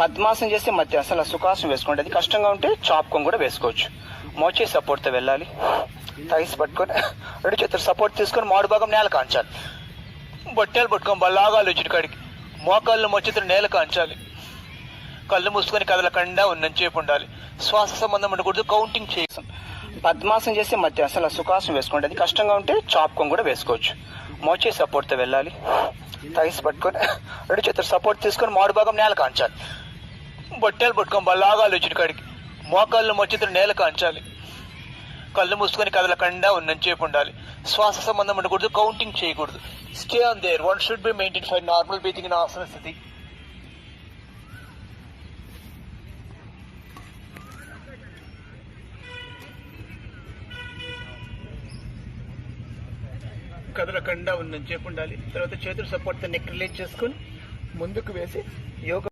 పద్మాసనం చేస్తే మధ్య అసలు సుఖాసనం వేసుకోండి అది కష్టంగా ఉంటే చాప్కొని కూడా వేసుకోవచ్చు. మోచే సపోర్ట్తో వెళ్ళాలి. థైస్ పట్టుకొని రెండు చేతులు సపోర్ట్ తీసుకొని మాడు భాగం నేల కాంచాలి. బొట్టెలు పట్టుకొని బల్లాగాలు వచ్చిన కాడికి మోకాళ్ళు మొచ్చితులు నేల కాంచాలి. కళ్ళు మూసుకొని కదలకుండా ఉన్నంచేపు ఉండాలి. శ్వాస సంబంధం ఉండకూడదు కౌంటింగ్ చేసాం పద్మాసనం చేస్తే మధ్య అసలు సుఖాసనం వేసుకోండి అది కష్టంగా ఉంటే చాప్కొని కూడా వేసుకోవచ్చు. మోచే సపోర్ట్తో వెళ్ళాలి. థైస్ పట్టుకొని. రెండు చేతులు సపోర్ట్ తీసుకొని మాడు భాగం నేల కాంచాలి. బొట్టెలు పట్టుకొని బల్లాగాలు వచ్చిన కాడికి. మోకాళ్ళు మొచ్చితులు నేల కాంచాలి. కళ్ళు మూసుకొని కదలకుండా ఉన్నంచేపు ఉండాలి. శ్వాస సంబంధం ఉండకూడదు కౌంటింగ్ చేయకూడదు. Stay on there one should be maintain for normal breathing ఆసన స్థితి కదలకుండా ఉన్నంచేపు ఉండాలి. తర్వాత చేతులు సపోర్ట్ నెక్ రిలీజ్ చేసుకొని ముందుకు వేసి యోగ